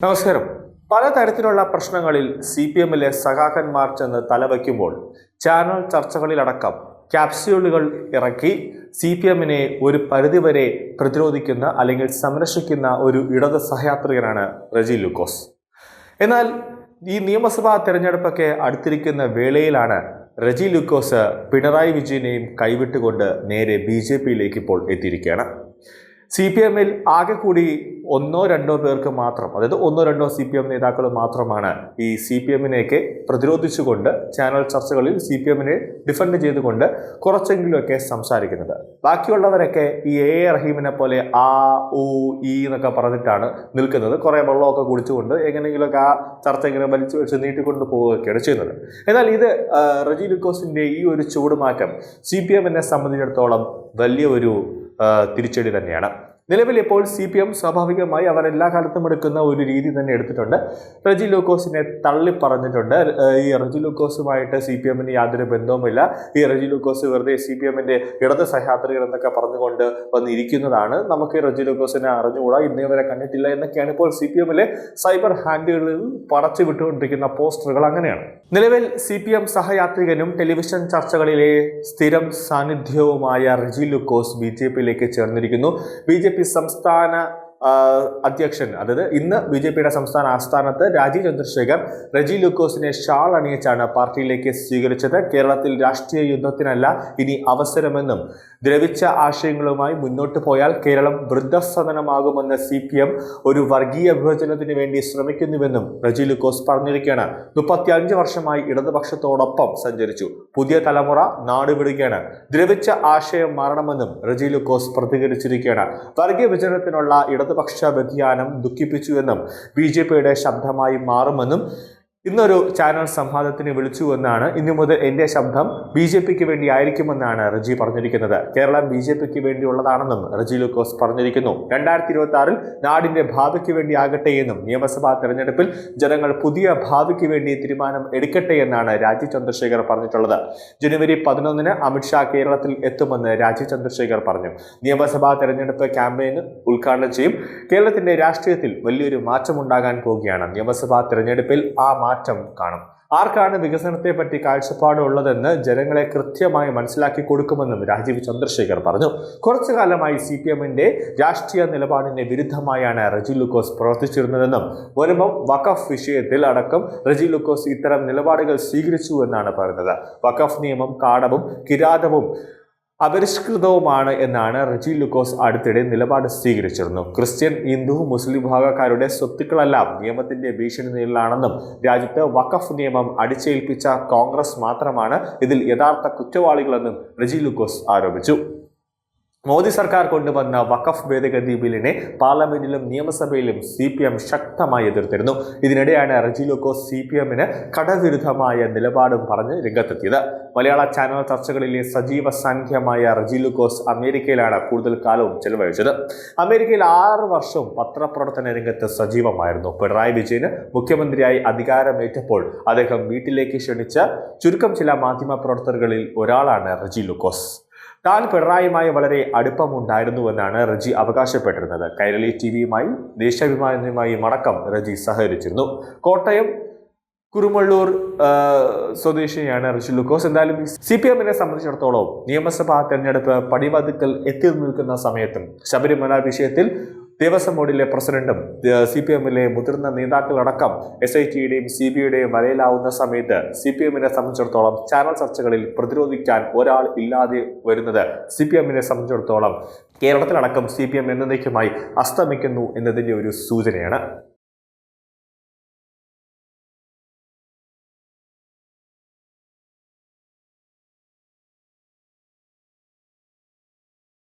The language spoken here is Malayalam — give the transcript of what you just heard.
നമസ്കാരം. പലതരത്തിലുള്ള പ്രശ്നങ്ങളിൽ സി പി എമ്മിലെ സഖാക്കന്മാർ ചെന്ന് തലവയ്ക്കുമ്പോൾ ചാനൽ ചർച്ചകളിലടക്കം ക്യാപ്സ്യൂളുകൾ ഇറക്കി സി പി എമ്മിനെ ഒരു പരിധിവരെ പ്രതിരോധിക്കുന്ന അല്ലെങ്കിൽ സംരക്ഷിക്കുന്ന ഒരു ഇടത് സഹയാത്രികനാണ് റജി ലൂക്കോസ്. എന്നാൽ ഈ നിയമസഭാ തെരഞ്ഞെടുപ്പൊക്കെ അടുത്തിരിക്കുന്ന വേളയിലാണ് റജി ലൂക്കോസ് പിണറായി വിജയനെയും കൈവിട്ടുകൊണ്ട് നേരെ ബി ജെ പിയിലേക്ക് ഇപ്പോൾ എത്തിയിരിക്കുകയാണ്. സി പി എമ്മിൽ ആകെ കൂടി ഒന്നോ രണ്ടോ പേർക്ക് മാത്രം അതായത് ഒന്നോ രണ്ടോ സി പി എം നേതാക്കൾ മാത്രമാണ് ഈ സി പി എമ്മിനെയൊക്കെ പ്രതിരോധിച്ചുകൊണ്ട് ചാനൽ ചർച്ചകളിൽ സി പി എമ്മിനെ ഡിഫെൻഡ് ചെയ്തുകൊണ്ട് കുറച്ചെങ്കിലുമൊക്കെ സംസാരിക്കുന്നത്. ബാക്കിയുള്ളവരൊക്കെ ഈ എ എ റഹീമിനെ പോലെ ആ ഉ ഈ എന്നൊക്കെ പറഞ്ഞിട്ടാണ് നിൽക്കുന്നത്. കുറേ വെള്ളമൊക്കെ കുടിച്ചുകൊണ്ട് എങ്ങനെയെങ്കിലുമൊക്കെ ആ ചർച്ച ഇങ്ങനെ വലിച്ചു വെച്ച് നീട്ടിക്കൊണ്ട് പോവുകയൊക്കെയാണ് ചെയ്യുന്നത്. എന്നാൽ ഇത് റജി ലുക്കോസിന്റെ ഈ ഒരു ചൂടുമാറ്റം സി പി എമ്മിനെ സംബന്ധിച്ചിടത്തോളം വലിയ ഒരു തിരിച്ചടി തന്നെയാണ്. നിലവിൽ ഇപ്പോൾ സി പി എം സ്വാഭാവികമായി അവർ എല്ലാ കാലത്തും എടുക്കുന്ന ഒരു രീതി തന്നെ എടുത്തിട്ടുണ്ട്. റജി ലൂക്കോസിനെ തള്ളിപ്പറഞ്ഞിട്ടുണ്ട്. ഈ റജി ലൂക്കോസുമായിട്ട് സി പി എമ്മിന് യാതൊരു ബന്ധവുമില്ല. ഈ റജി ലൂക്കോസ് വെറുതെ സി പി എമ്മിന്റെ ഇടത് സഹയാത്രികർ എന്നൊക്കെ പറഞ്ഞുകൊണ്ട് വന്നിരിക്കുന്നതാണ്. നമുക്ക് ഈ റജി ലൂക്കോസിനെ അറിഞ്ഞുകൂടാ? ഇന്നേ വരെ കണ്ടിട്ടില്ല എന്നൊക്കെയാണ് ഇപ്പോൾ സി പി എമ്മിലെ സൈബർ ഹാൻഡുകളിൽ പടച്ചു വിട്ടുകൊണ്ടിരിക്കുന്ന പോസ്റ്ററുകൾ അങ്ങനെയാണ്. നിലവിൽ സി പി എം സഹയാത്രികനും ടെലിവിഷൻ ചർച്ചകളിലെ സ്ഥിരം സാന്നിധ്യവുമായ റജി ലൂക്കോസ് ബി ജെ പിയിലേക്ക് ചേർന്നിരിക്കുന്നു. ബി ജെ സംസ്ഥാന അധ്യക്ഷൻ അതായത് ഇന്ന് ബി ജെ പിയുടെ സംസ്ഥാന ആസ്ഥാനത്ത് രാജീവ് ചന്ദ്രശേഖർ റജി ലൂക്കോസിനെ ഷാൾ അണിയിച്ചാണ് പാർട്ടിയിലേക്ക് സ്വീകരിച്ചത്. കേരളത്തിൽ രാഷ്ട്രീയ യുദ്ധത്തിനല്ല ഇനി അവസരമെന്നും ദ്രവിച്ച ആശയങ്ങളുമായി മുന്നോട്ട് പോയാൽ കേരളം വൃദ്ധസദനമാകുമെന്ന് സി പി എം ഒരു വർഗീയ വിഭജനത്തിന് വേണ്ടി ശ്രമിക്കുന്നുവെന്നും റജി ലൂക്കോസ് പറഞ്ഞിരിക്കുകയാണ്. മുപ്പത്തിയഞ്ച് വർഷമായി ഇടതുപക്ഷത്തോടൊപ്പം സഞ്ചരിച്ചു. പുതിയ തലമുറ നാടുവിടുകയാണ്. ദ്രവിച്ച ആശയം മാറണമെന്നും റജി ലൂക്കോസ് പ്രതികരിച്ചിരിക്കുകയാണ്. വർഗീയ വിഭജനത്തിനുള്ള ഇടതുപക്ഷ വ്യതിയാനം ദുഃഖിപ്പിച്ചുവെന്നും ബി ജെ പിയുടെ ശബ്ദമായി മാറുമെന്നും ഇന്നൊരു ചാനൽ സംവാദത്തിന് വിളിച്ചു എന്നാണ് ഇന്നു മുതൽ എന്റെ ശബ്ദം ബി ജെ പിക്ക് വേണ്ടി ആയിരിക്കുമെന്നാണ് റജി പറഞ്ഞിരിക്കുന്നത്. കേരളം ബി ജെ പിക്ക് വേണ്ടിയുള്ളതാണെന്നും റജി ലൂക്കോസ് പറഞ്ഞിരിക്കുന്നു. രണ്ടായിരത്തി ഇരുപത്തി ആറിൽ നാടിന്റെ ഭാവിക്ക് വേണ്ടി ആകട്ടെ എന്നും നിയമസഭാ തെരഞ്ഞെടുപ്പിൽ ജനങ്ങൾ പുതിയ ഭാവിക്ക് വേണ്ടി തീരുമാനം എടുക്കട്ടെ എന്നാണ് രാജി ചന്ദ്രശേഖർ പറഞ്ഞിട്ടുള്ളത്. ജനുവരി പതിനൊന്നിന് അമിത്ഷാ കേരളത്തിൽ എത്തുമെന്ന് രാജി ചന്ദ്രശേഖർ പറഞ്ഞു. നിയമസഭാ തെരഞ്ഞെടുപ്പ് ക്യാമ്പയിൻ ഉദ്ഘാടനം ചെയ്യും. കേരളത്തിന്റെ രാഷ്ട്രീയത്തിൽ വലിയൊരു മാറ്റമുണ്ടാകാൻ പോവുകയാണ്. നിയമസഭാ തെരഞ്ഞെടുപ്പിൽ ആ മാറ്റം കാണും. ആർക്കാണ് വികസനത്തെ പറ്റി കാഴ്ചപ്പാട് ഉള്ളതെന്ന് ജനങ്ങളെ കൃത്യമായി മനസ്സിലാക്കി കൊടുക്കുമെന്നും രാജീവ് ചന്ദ്രശേഖർ പറഞ്ഞു. കുറച്ചു കാലമായി സി പി എമ്മിന്റെ രാഷ്ട്രീയ നിലപാടിന് വിരുദ്ധമായാണ് റജി ലുക്കോസ് പ്രവർത്തിച്ചിരുന്നതെന്നും വരുമ്പം വഖഫ് വിഷയത്തിൽ അടക്കം റജി ലുക്കോസ് ഇത്തരം നിലപാടുകൾ സ്വീകരിച്ചു എന്നാണ് പറയുന്നത് വഖഫ് നിയമം കാടവും കിരാതവും അപരിഷ്കൃതവുമാണ് എന്നാണ് റിജി ലുക്കോസ് അടുത്തിടെ നിലപാട് സ്വീകരിച്ചിരുന്നു. ക്രിസ്ത്യൻ ഹിന്ദു മുസ്ലിം വിഭാഗക്കാരുടെ സ്വത്തുക്കളെല്ലാം നിയമത്തിന്റെ ഭീഷണി നേരിലാണെന്നും രാജ്യത്ത് വഖഫ് നിയമം അടിച്ചേൽപ്പിച്ച കോൺഗ്രസ് മാത്രമാണ് ഇതിൽ യഥാർത്ഥ കുറ്റവാളികളെന്നും റിജി ലുക്കോസ് ആരോപിച്ചു. മോദി സർക്കാർ കൊണ്ടുവന്ന വഖഫ് ഭേദഗതി ബില്ലിനെ പാർലമെന്റിലും നിയമസഭയിലും സി പി എം ശക്തമായി എതിർത്തിരുന്നു. ഇതിനിടെയാണ് റജി ലൂക്കോസ് സി പി എമ്മിന് കടവിരുദ്ധമായ നിലപാടും പറഞ്ഞ് രംഗത്തെത്തിയത്. മലയാള ചാനൽ ചർച്ചകളിലെ സജീവ സാന്നിധ്യമായ റജി ലൂക്കോസ് അമേരിക്കയിലാണ് കൂടുതൽ കാലവും ചെലവഴിച്ചത്. അമേരിക്കയിൽ ആറ് വർഷവും പത്രപ്രവർത്തന രംഗത്ത് സജീവമായിരുന്നു. പിണറായി വിജയന് മുഖ്യമന്ത്രിയായി അധികാരമേറ്റപ്പോൾ അദ്ദേഹം വീട്ടിലേക്ക് ക്ഷണിച്ച ചുരുക്കം ചില മാധ്യമ പ്രവർത്തകരിൽ ഒരാളാണ് റജി ലൂക്കോസ് താൻ പിണറായിയുമായി വളരെ അടുപ്പമുണ്ടായിരുന്നുവെന്നാണ് റജി അവകാശപ്പെട്ടിരുന്നത്. കൈരളി ടി വിയുമായി ദേശാഭിമാനിയുമായും അടക്കം റജി സഹകരിച്ചിരുന്നു. കോട്ടയം കുരുമള്ളൂർ സ്വദേശിയാണ് റിഷി ലുക്കോസ്. എന്തായാലും സി പി എമ്മിനെ സംബന്ധിച്ചിടത്തോളം നിയമസഭാ തെരഞ്ഞെടുപ്പ് പടിവാതിക്കൽ എത്തി നിൽക്കുന്ന സമയത്തും ശബരിമല വിഷയത്തിൽ ദേവസ്വം ബോർഡിലെ പ്രസിഡന്റും സി പി എമ്മിലെ മുതിർന്ന നേതാക്കളടക്കം എസ് ഐ ടിയുടെയും സി ബി ഐയുടെയും വലയിലാവുന്ന സമയത്ത് സി പി എമ്മിനെ സംബന്ധിച്ചിടത്തോളം ചാനൽ ചർച്ചകളിൽ പ്രതിരോധിക്കാൻ ഒരാൾ ഇല്ലാതെ വരുന്നത് സി പി എമ്മിനെ സംബന്ധിച്ചിടത്തോളം കേരളത്തിലടക്കം സി പി എം എന്നേക്കുമായി അസ്തമിക്കുന്നു എന്നതിന്റെ ഒരു സൂചനയാണ്.